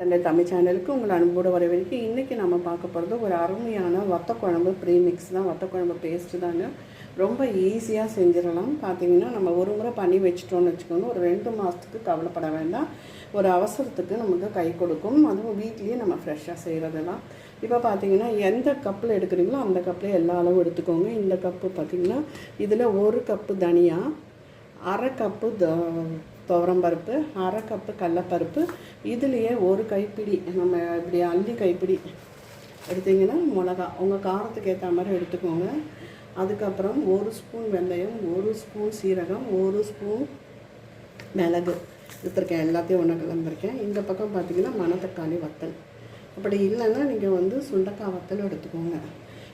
தந்தை தமிழ் சேனலுக்கு உங்களை அன்போடு வரவேற்க. இன்றைக்கி நம்ம பார்க்க போகிறது ஒரு அருமையான வத்த குழம்பு ப்ரீமிக்ஸ் தான். வத்த குழம்பு பேஸ்ட்டு தாங்க. ரொம்ப ஈஸியாக செஞ்சிடலாம். பார்த்தீங்கன்னா நம்ம ஒரு முறை பண்ணி வச்சிட்டோம்னு வச்சுக்கோங்க. ஒரு ரெண்டு மாதத்துக்கு கவலைப்பட வேண்டாம். ஒரு அவசரத்துக்கு நமக்கு கை கொடுக்கும். அதுவும் வீட்லேயே நம்ம ஃப்ரெஷ்ஷாக செய்கிறதெல்லாம் இப்போ பார்த்தீங்கன்னா எந்த கப்பில் எடுக்கிறீங்களோ அந்த கப்பில் எல்லா அளவும் எடுத்துக்கோங்க. இந்த கப்பு பார்த்தீங்கன்னா இதில் ஒரு கப்பு தனியாக அரை கப்பு த துவரம்பருப்பு அரை கப்பு கடலப்பருப்பு. இதுலேயே ஒரு கைப்பிடி நம்ம இப்படி அள்ளி கைப்பிடி எடுத்தீங்கன்னா மிளகா. உங்கள் காரத்துக்கு ஏற்ற மாதிரி எடுத்துக்கோங்க. அதுக்கப்புறம் ஒரு ஸ்பூன் வெந்தயம் ஒரு ஸ்பூன் சீரகம் ஒரு ஸ்பூன் மிளகு. எடுத்துருக்கேன். எல்லாத்தையும் ஒன்று கிளம்பிருக்கேன் இந்த பக்கம் பார்த்தீங்கன்னா மணத்தக்காளி வத்தல். அப்படி இல்லைன்னா நீங்கள் வந்து சுண்டக்காய் வத்தல் எடுத்துக்கோங்க.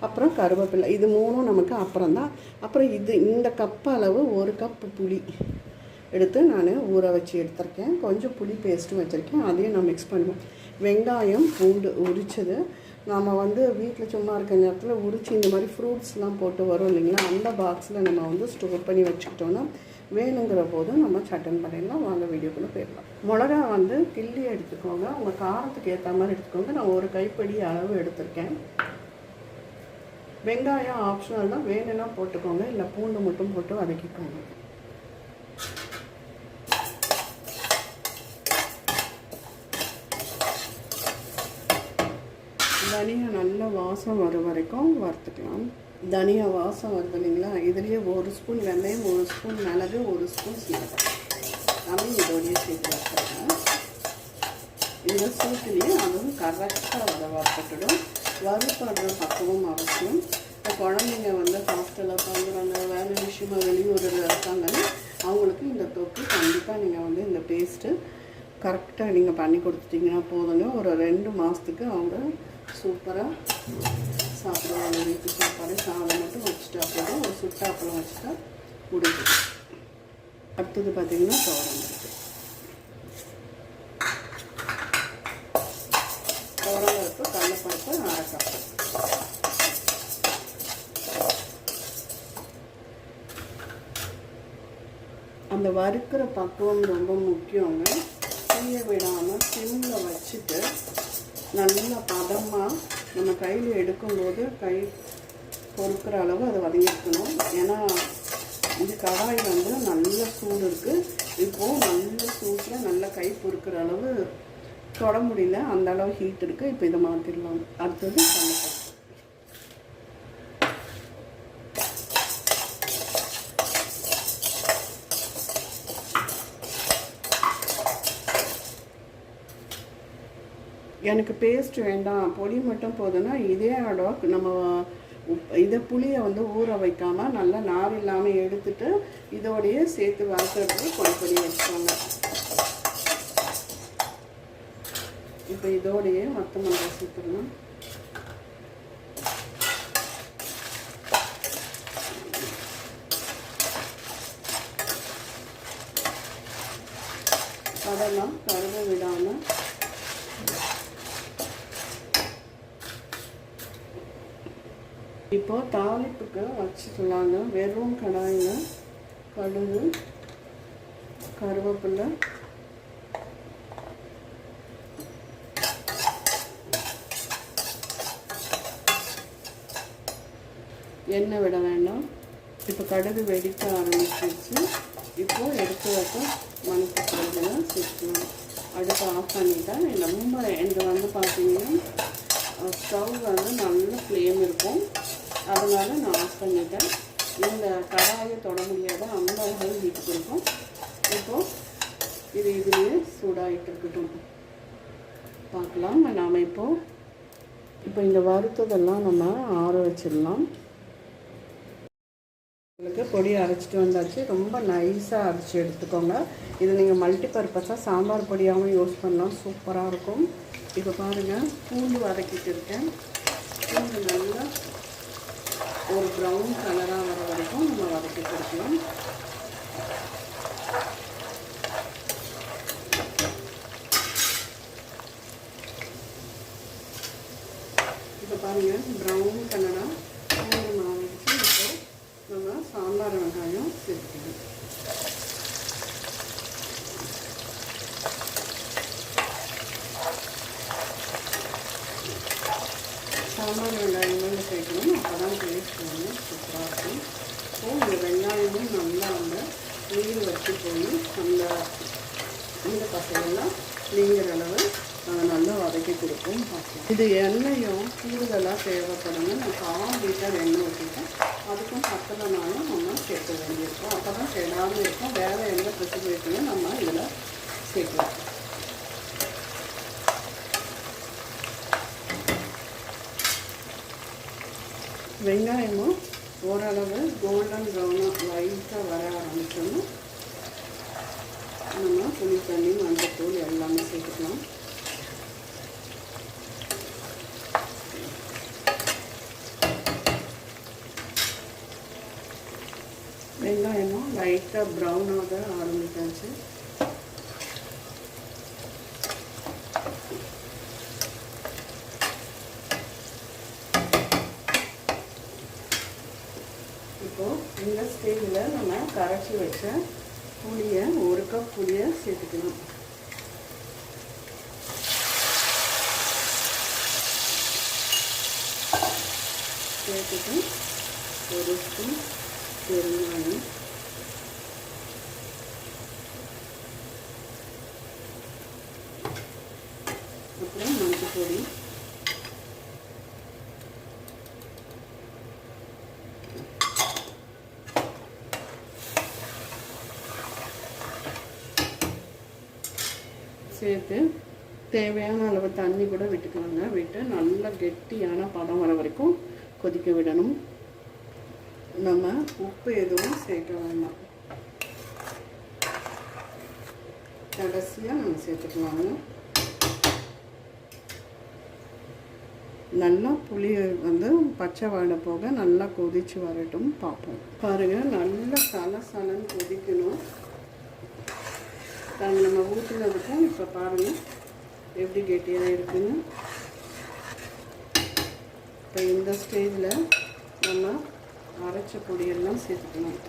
அப்புறம் கருவேப்பிலை. இது மூணும் நமக்கு அப்புறம் தான் அப்புறம் இது இந்த கப் அளவு ஒரு கப் புளி. எடுத்து நான் ஊற வச்சு எடுத்திருக்கேன். கொஞ்சம் புளி பேஸ்ட்டும் வச்சுருக்கேன். அதையும் நான் மிக்ஸ் பண்ணுவேன். வெங்காயம் பூண்டு உரிச்சது. நம்ம வந்து வீட்டில் சும்மா இருக்க நேரத்தில் உரித்து இந்த மாதிரி ஃப்ரூட்ஸ்லாம் போட்டு வரும் இல்லைங்களா? அந்த பாக்ஸில் நம்ம வந்து ஸ்டோர் பண்ணி வச்சுக்கிட்டோன்னா வேணுங்கிற போது நம்ம சட்டன் பண்ணிடலாம் வாங்க வீடியோக்குள்ளே போயிடலாம். மிளகா வந்து கிள்ளி எடுத்துக்கோங்க. உங்கள் காரத்துக்கு ஏற்ற மாதிரி எடுத்துக்கோங்க. நான் ஒரு கைப்படி அளவு எடுத்திருக்கேன். வெங்காயம் ஆப்ஷனல் தான் வேணும்னா போட்டுக்கோங்க. இல்லை பூண்டு மட்டும் போட்டு வதக்கிக்கோங்க. தனியா நல்ல வாசம் வர வரைக்கும் வறுத்துக்கலாம். தனியா வாசம் வருது இல்லைங்களா? இதுலேயே ஒரு ஸ்பூன் வெந்தயம் ஒரு ஸ்பூன் மிளகு ஒரு ஸ்பூன் சீரகம். அதையும் இதோடய சேர்த்து வச்சுருக்கேன் இந்த சூட்டுலேயே அதுவும் கரெக்டாக வர வறுத்துக்கிடும் வறுப்படுற பக்குவம் அவசியம். இப்போ குழந்தைங்க வந்து ஹாஸ்டலில் தங்குறாங்க வேலை விஷயமா வெளியூரில் இருக்காங்கன்னா அவங்களுக்கு இந்த தொக்கு கண்டிப்பாக நீங்கள் வந்து இந்த பேஸ்ட்டு கரெக்டாக நீங்கள் பண்ணி கொடுத்துட்டிங்கன்னா போதுங்க. ஒரு ரெண்டு மாதத்துக்கு அவங்க சூப்பராக சாப்பிடுவாங்க வீட்டு சாப்பாடு. சாதம் மட்டும் வச்சுட்டா போதும். ஒரு சுட்டாப்பளம் வச்சுட்டா முடிஞ்சு அடுத்தது பார்த்திங்கன்னா துவரம் இருக்குது துவரம் பருப்பு கடலப்பருப்பு அரைக்கப்பு அந்த வறுக்கிற பக்குவம் ரொம்ப முக்கியங்க. தீய விடாமல் சிம்மில் வச்சுட்டு நல்ல பதமாக நம்ம கையில் எடுக்கும்போது கை பொறுக்கிற அளவு அதை வதங்கிக்கணும். ஏன்னா இது கடாய் வந்து நல்ல சூடு இருக்குது இப்போது நல்ல சூட்டில் நல்ல கை பொறுக்கிற அளவு தொட முடியல. அந்த அளவு ஹீட் இருக்குது இப்போ இதை மாற்றிடலாம் அடுத்தது கடலைப்பருப்பு எனக்கு பேஸ்ட் வேண்டாம் பொடி மட்டும் போதுன்னா இதே அளவுக்கு நம்ம இதை புளியை வந்து ஊற வைக்காமல் நல்லா நார் இல்லாமல் எடுத்துட்டு இதோடையே சேர்த்து வறுத்துட்டு பொடி பொடி வச்சுக்கோங்க. இப்போ இதோடையே மொத்தம் மிளகா சேர்த்துடலாம் அதெல்லாம் கருத விடாமல் இப்போ தாளிப்புக்கு வச்சுக்கலாங்க. வெறும் கடாயில் கடுகு கருவேப்பிலை எண்ணெய் விட வேண்டாம். இப்போ கடுகு வெடிக்க ஆரம்பிச்சிருச்சு. இப்போது எடுத்து வைக்க மணக்கு கடுகுலாம் சேர்த்துக்கலாம் அடுப்பு ஆஃப் பண்ணிட்டேன் ரொம்ப எனக்கு வந்து பார்த்தீங்கன்னா ஸ்டவ் வந்து நல்ல ஃப்ளேம் இருக்கும். அதனால் நான் ஆஃப் பண்ணிட்டேன். இந்த கடாயை தொட முடியாத அந்த அளவு வீட்டுக்கு இருக்கும் இப்போது இது இதுலேயே சூடாகிட்டு இருக்கட்டும். பார்க்கலாம். நாம் இப்போது இப்போ இந்த வறுத்ததெல்லாம் நம்ம ஆற வச்சிடலாம். உங்களுக்கு பொடி அரைச்சிட்டு வந்தாச்சு. ரொம்ப நைஸாக அரைச்சி எடுத்துக்கோங்க. இது நீங்கள் மல்டி பர்பஸாக சாம்பார் பொடியாகவும் யூஸ் பண்ணலாம். சூப்பராக இருக்கும். இப்போ பாருங்கள் பூண்டு வதக்கிட்டு இருக்கேன். பூண்டு நல்லா ஒரு ப்ரௌன் கலராக வர வரைக்கும் நம்ம வதக்கி கொடுக்கலாம் இப்போ பாருங்கள் ப்ரௌன் கலராக மூணு மாறிடுச்சு. இப்போ நம்ம சாம்பார் வெங்காயம் சேர்த்துக்கணும். சாம்பார் வெங்காயம் சூப்பராக இருக்கும். ஸோ இந்த வெங்காயமும் நல்லா அந்த நீர் வச்சு போய் அந்த இந்த பசங்கள்லாம் நீங்கிற அளவு நல்லா வதக்கி கொடுப்போம். பார்க்கலாம். இது எண்ணெயும் கூடுதலாக தேவைப்படுங்க நான் கால் லிட்டர் எண்ணெய் ஊற்றிட்டேன் அதுக்கும் பத்தலைனாலும் நம்ம சேர்க்க வேண்டியிருக்கும். அப்போ தான் கெடாமல் இருக்கும். வேறு எந்த ப்ரிசர்வேட்டிவும் நம்ம இதில் சேர்க்கலாம். வெங்காயமும் ஓரளவு கோல்டன் ப்ரௌனாக லைட்டாக வர ஆரம்பிச்சோன்னா நம்ம புளி தண்ணி மஞ்சத்தூள் எல்லாமே சேர்த்துக்கலாம். வெங்காயமும் லைட்டாக ப்ரௌனாக ஆரம்பிச்சாச்சு. இந்த ஸ்டேஜில் நம்ம கரைச்சி வச்ச புளியை ஒரு கப் புளியை சேர்த்துக்கணும். சேர்த்துட்டு ஒரு ஸ்பூன் பெருங்காயம். அப்புறம் மஞ்சள் பொடி சேர்த்து தேவையான அளவு தண்ணி கூட விட்டுக்கலாங்க விட்டு நல்லா கெட்டியான பதம் வர வரைக்கும் கொதிக்க விடணும். நம்ம உப்பு எதுவும் சேர்க்க வேண்டாம். கடைசியாக நம்ம சேர்த்துக்கலாங்க. நல்லா புளி வந்து பச்சை வாடை போக நல்லா கொதிச்சு வரட்டும். பார்ப்போம் பாருங்கள் நல்லா சலசலன்னு கொதிக்கணும். அது நம்ம ஊற்றுனதுக்கும் இப்போ பாருங்கள் எப்படி கெட்டியாக இருக்குன்னு. இப்போ இந்த ஸ்டேஜில் நம்ம அரைச்ச பொடியெல்லாம் சேர்த்துக்கணும்.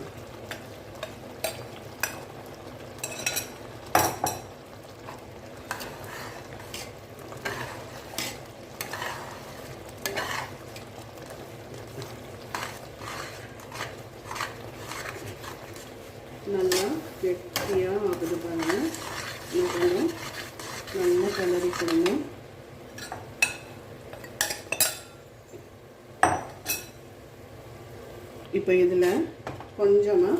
நல்லா கெட்டியாக ஆகுது பாருங்கள் கிளறி கொடுங்க. இப்போ இதில் கொஞ்சமாக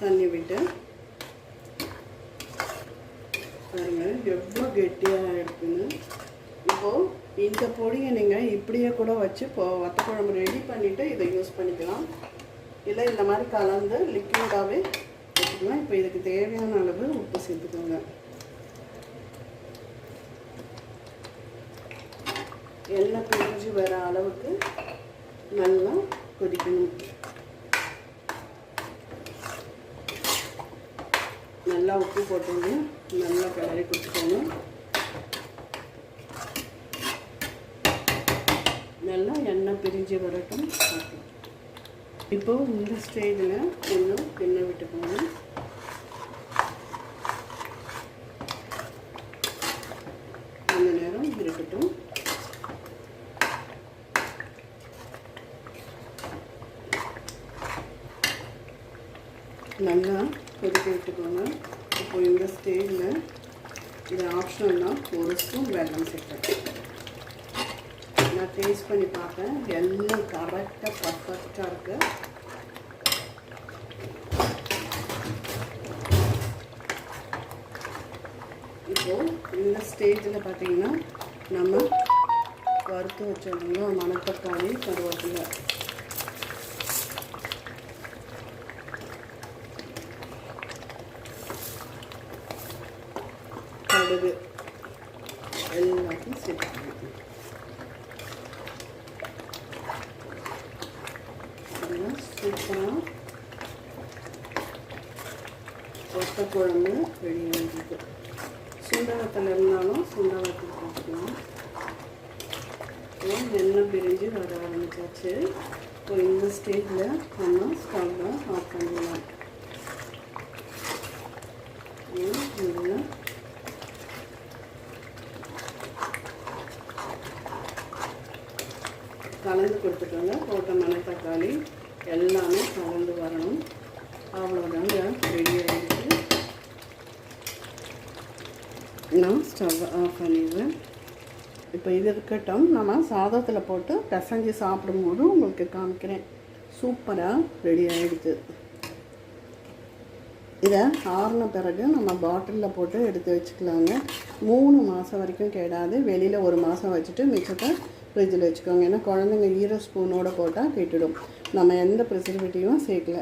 தண்ணி விட்டு பாருங்கள் எவ்வளோ கெட்டியாக இருக்குன்னு. இப்போது இந்த பொடியை நீங்கள் இப்படியே கூட வச்சு இப்போ வத்த குழம்பு ரெடி பண்ணிவிட்டு இதை யூஸ் பண்ணிக்கலாம். இல்லை இந்த மாதிரி கலந்து லிக்விடாகவே வச்சுக்கலாம். இப்போ இதுக்கு தேவையான அளவு உப்பு சேர்த்துக்கோங்க. எண்ணெய் பிரிஞ்சு வர அளவுக்கு நல்லா கொதிக்கணும். நல்லா உப்பு போட்டோன்னு நல்லா கிளறி கொடுத்துக்கணும் நல்லா எண்ணெய் பிரிஞ்சு வரட்டும். இப்போ இந்த ஸ்டேஜில் இன்னும் எண்ணெய் விட்டுக்கோங்க கொஞ்ச நேரம் இருக்கட்டும் நல்லா கொதிக்க விட்டுக்கோங்க இப்போ இந்த ஸ்டேஜில் இது ஆப்ஷனல் ஒரு ஸ்பூன் வெல்லம் சேர்த்தேன் நான் டேஸ்ட் பண்ணி பார்த்தேன் எல்லாம் கரெக்டாக பர்ஃபெக்டாக இருக்குது இப்போது இந்த ஸ்டேஜில் பார்த்தீங்கன்னா நம்ம வறுத்து வச்சோம்னா மணத்தக்காளி கருவேப்பிலை. கடுகு. எல்லாத்தையும் சேர்த்துக்கணும் இதெல்லாம் சூப்பராக ஒத்த குழம்பு ரெடி ஆகிருக்கு சுண்டவத்தில் இருந்தாலும் சுண்டவத்தில் போட்டுக்கலாம் இப்போ எண்ணெய் பிரிஞ்சு வர ஆரம்பிச்சாச்சு இப்போ இந்த ஸ்டேஜில் நம்ம ஸ்டவ்வை ஆஃப் பண்ணிடலாம் இதில் கலந்து கொடுத்துக்கோங்க போட்ட மணத்தக்காளி எல்லாமே கலந்து வரணும். அவ்வளோதாங்க ரெடி ஆகிடுச்சு நான் ஸ்டவ் ஆஃப் பண்ணிடுவேன் இப்போ இது இருக்கட்டும். நம்ம சாதத்தில் போட்டு பிசைஞ்சு சாப்பிடும்போது உங்களுக்கு காமிக்கிறேன். சூப்பராக ரெடி ஆகிடுது இதை ஆறின பிறகு நம்ம பாட்டிலில் போட்டு எடுத்து வச்சுக்கலாங்க. மூணு மாதம் வரைக்கும் கேடாது. வெளியில் ஒரு மாதம் வச்சுட்டு மிச்சத்தை ஃப்ரிட்ஜில் வச்சுக்கோங்க. ஏன்னா குழந்தைங்க ஈரோ ஸ்பூனோட போட்டால் கெட்டுடும். நம்ம எந்த ப்ரிசர்வேட்டிவும் சேர்க்கல.